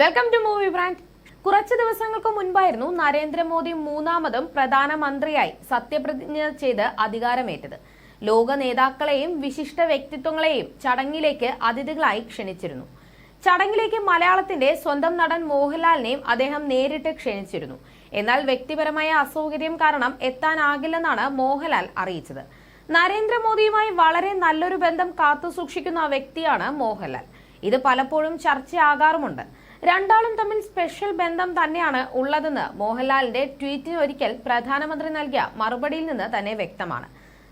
Welcome to movie brand കുറച്ച് ദിവസങ്ങൾക്ക് മുൻപായിരുന്നു നരേന്ദ്രമോദി മൂന്നാമതും പ്രധാനമന്ത്രിയായി സത്യപ്രതിജ്ഞ ചെയ്ത് അധികാരമേറ്റത്. ലോക നേതാക്കളെയും വിശിഷ്ട വ്യക്തിത്വങ്ങളെയും ചടങ്ങിലേക്ക് അതിഥികളായി ക്ഷണിച്ചിരുന്നു. ചടങ്ങിലേക്ക് മലയാളത്തിന്റെ സ്വന്തം നടൻ മോഹൻലാലിനെയും അദ്ദേഹം നേരിട്ട് ക്ഷണിച്ചിരുന്നു. എന്നാൽ വ്യക്തിപരമായ അസൗകര്യം കാരണം എത്താനാകില്ലെന്നാണ് മോഹൻലാൽ അറിയിച്ചത്. നരേന്ദ്രമോദിയുമായി വളരെ നല്ലൊരു ബന്ധം കാത്തുസൂക്ഷിക്കുന്ന വ്യക്തിയാണ് മോഹൻലാൽ. ഇത് പലപ്പോഴും ചർച്ചയാകാറുമുണ്ട്. രണ്ടാളും തമ്മിൽ സ്പെഷ്യൽ ബന്ധം തന്നെയാണ് ഉള്ളതെന്ന് മോഹൻലാലിന്റെ ട്വീറ്റിന് ഒരിക്കൽ പ്രധാനമന്ത്രി നൽകിയ മറുപടിയിൽ നിന്ന് തന്നെ വ്യക്തമാണ്.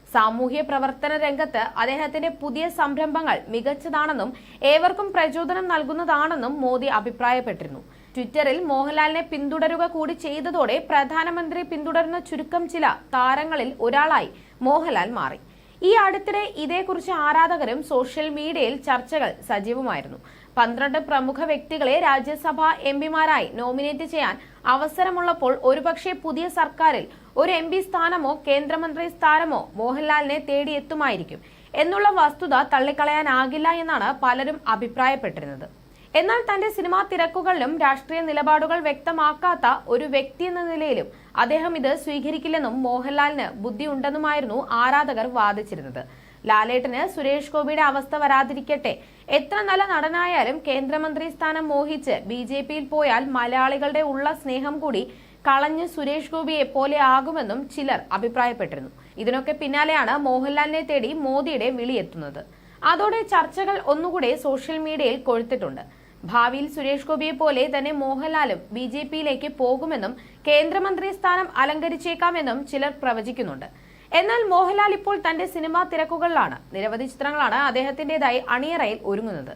സാമൂഹ്യ പ്രവർത്തന രംഗത്ത് അദ്ദേഹത്തിന്റെ പുതിയ സംരംഭങ്ങൾ മികച്ചതാണെന്നും ഏവർക്കും പ്രചോദനം നൽകുന്നതാണെന്നും മോദി അഭിപ്രായപ്പെട്ടിരുന്നു. ട്വിറ്ററിൽ മോഹൻലാലിനെ പിന്തുടരുക കൂടി ചെയ്തതോടെ പ്രധാനമന്ത്രി പിന്തുടരുന്ന ചുരുക്കം ചില താരങ്ങളിൽ ഒരാളായി മോഹൻലാൽ മാറി. ഈ അടുത്തിടെ ഇതേക്കുറിച്ച് ആരാധകരും സോഷ്യൽ മീഡിയയിൽ ചർച്ചകൾ സജീവമായിരുന്നു. പന്ത്രണ്ട് പ്രമുഖ വ്യക്തികളെ രാജ്യസഭാ എം പിമാരായി നോമിനേറ്റ് ചെയ്യാൻ അവസരമുള്ളപ്പോൾ ഒരുപക്ഷെ പുതിയ സർക്കാരിൽ ഒരു എം പി സ്ഥാനമോ കേന്ദ്രമന്ത്രി സ്ഥാനമോ മോഹൻലാലിനെ തേടിയെത്തുമായിരിക്കും. എന്നുള്ള വസ്തുത തള്ളിക്കളയാനാകില്ല എന്നാണ് പലരും അഭിപ്രായപ്പെട്ടിരുന്നത്. എന്നാൽ തന്റെ സിനിമാ തിരക്കുകളിലും രാഷ്ട്രീയ നിലപാടുകൾ വ്യക്തമാക്കാത്ത ഒരു വ്യക്തി എന്ന നിലയിലും അദ്ദേഹം ഇത് സ്വീകരിക്കില്ലെന്നും മോഹൻലാലിന് ബുദ്ധിയുണ്ടെന്നുമായിരുന്നു ആരാധകർ വാദിച്ചിരുന്നത്. ലാലേട്ടന് സുരേഷ് ഗോപിയുടെ അവസ്ഥ വരാതിരിക്കട്ടെ. എത്ര നല്ല നടനായാലും കേന്ദ്രമന്ത്രി സ്ഥാനം മോഹിച്ച് ബി ജെ പിയിൽ പോയാൽ മലയാളികളുടെ ഉള്ള സ്നേഹം കൂടി കളഞ്ഞ് സുരേഷ് ഗോപിയെ പോലെ ആകുമെന്നും ചിലർ അഭിപ്രായപ്പെട്ടിരുന്നു. ഇതിനൊക്കെ പിന്നാലെയാണ് മോഹൻലാലിനെ തേടി മോദിയുടെ വിളിയെത്തുന്നത് അതോടെ ചർച്ചകൾ ഒന്നുകൂടെ സോഷ്യൽ മീഡിയയിൽ കൊഴുത്തിട്ടുണ്ട്. ഭാവിയിൽ സുരേഷ് ഗോപിയെ പോലെ തന്നെ മോഹൻലാലും ബി ജെ പിയിലേക്ക് പോകുമെന്നും കേന്ദ്രമന്ത്രി സ്ഥാനം അലങ്കരിച്ചേക്കാമെന്നും ചിലർ പ്രവചിക്കുന്നുണ്ട്. എന്നാൽ മോഹൻലാൽ ഇപ്പോൾ തന്റെ സിനിമാ തിരക്കുകളിലാണ്. നിരവധി ചിത്രങ്ങളാണ് അദ്ദേഹത്തിന്റേതായി അണിയറയിൽ ഒരുങ്ങുന്നത്.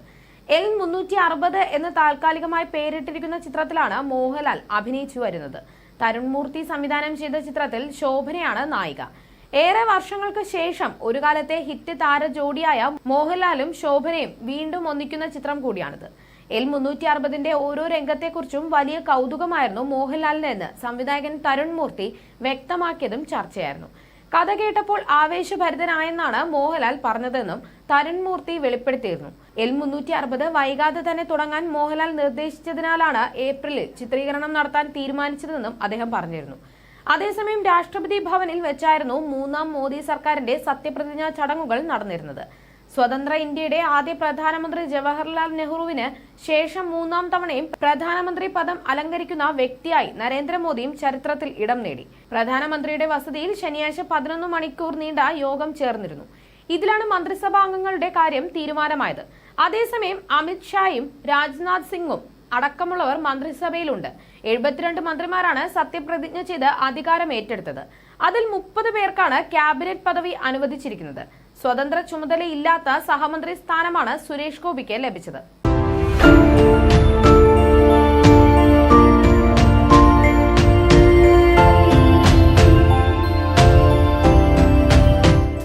എൽ മുന്നൂറ്റി അറുപത് എന്ന് താൽക്കാലികമായി പേരിട്ടിരിക്കുന്ന ചിത്രത്തിലാണ് മോഹൻലാൽ അഭിനയിച്ചു വരുന്നത്. തരുൺമൂർത്തി സംവിധാനം ചെയ്ത ചിത്രത്തിൽ ശോഭനയാണ് നായിക. ഏറെ വർഷങ്ങൾക്ക് ശേഷം ഒരു കാലത്തെ ഹിറ്റ് താര ജോഡിയായ മോഹൻലാലും ശോഭനയും വീണ്ടും ഒന്നിക്കുന്ന ചിത്രം കൂടിയാണിത്. എൽ മുന്നൂറ്റി അറുപതിന്റെ ഓരോ രംഗത്തെക്കുറിച്ചും വലിയ കൗതുകമായിരുന്നു മോഹൻലാലിന് എന്ന് സംവിധായകൻ തരുൺ മൂർത്തി വ്യക്തമാക്കിയതും ചർച്ചയായിരുന്നു. കഥ കേട്ടപ്പോൾ ആവേശഭരിതനായെന്നാണ് മോഹൻലാൽ പറഞ്ഞതെന്നും തരുൺമൂർത്തി വെളിപ്പെടുത്തിയിരുന്നു. എൽ മുന്നൂറ്റി അറുപത് വൈകാതെ തന്നെ തുടങ്ങാൻ മോഹൻലാൽ നിർദ്ദേശിച്ചതിനാലാണ് ഏപ്രിലിൽ ചിത്രീകരണം നടത്താൻ തീരുമാനിച്ചതെന്നും അദ്ദേഹം പറഞ്ഞിരുന്നു. അതേസമയം രാഷ്ട്രപതി ഭവനിൽ വെച്ചായിരുന്നു മൂന്നാം മോദി സർക്കാരിന്റെ സത്യപ്രതിജ്ഞാ ചടങ്ങുകൾ നടന്നിരുന്നത്. സ്വതന്ത്ര ഇന്ത്യയുടെ ആദ്യ പ്രധാനമന്ത്രി ജവഹർലാൽ നെഹ്റുവിന് ശേഷം മൂന്നാം തവണയും പ്രധാനമന്ത്രി പദം അലങ്കരിക്കുന്ന വ്യക്തിയായി നരേന്ദ്രമോദിയും ചരിത്രത്തിൽ ഇടം നേടി. പ്രധാനമന്ത്രിയുടെ വസതിയിൽ ശനിയാഴ്ച പതിനൊന്ന് മണിക്കൂർ നീണ്ട യോഗം ചേർന്നിരുന്നു. ഇതിലാണ് മന്ത്രിസഭാ അംഗങ്ങളുടെ കാര്യം തീരുമാനമായത്. അതേസമയം അമിത് ഷായും രാജ്നാഥ് സിംഗും അടക്കമുള്ളവർ മന്ത്രിസഭയിലുണ്ട്. എഴുപത്തിരണ്ട് മന്ത്രിമാരാണ് സത്യപ്രതിജ്ഞ ചെയ്ത് അധികാരം ഏറ്റെടുത്തത് അതിൽ മുപ്പത് പേർക്കാണ് ക്യാബിനറ്റ് പദവി അനുവദിച്ചിരിക്കുന്നത്. സ്വതന്ത്ര ചുമതലയില്ലാത്ത സഹമന്ത്രി സ്ഥാനമാണ് സുരേഷ് ഗോപിക്ക് ലഭിച്ചത്.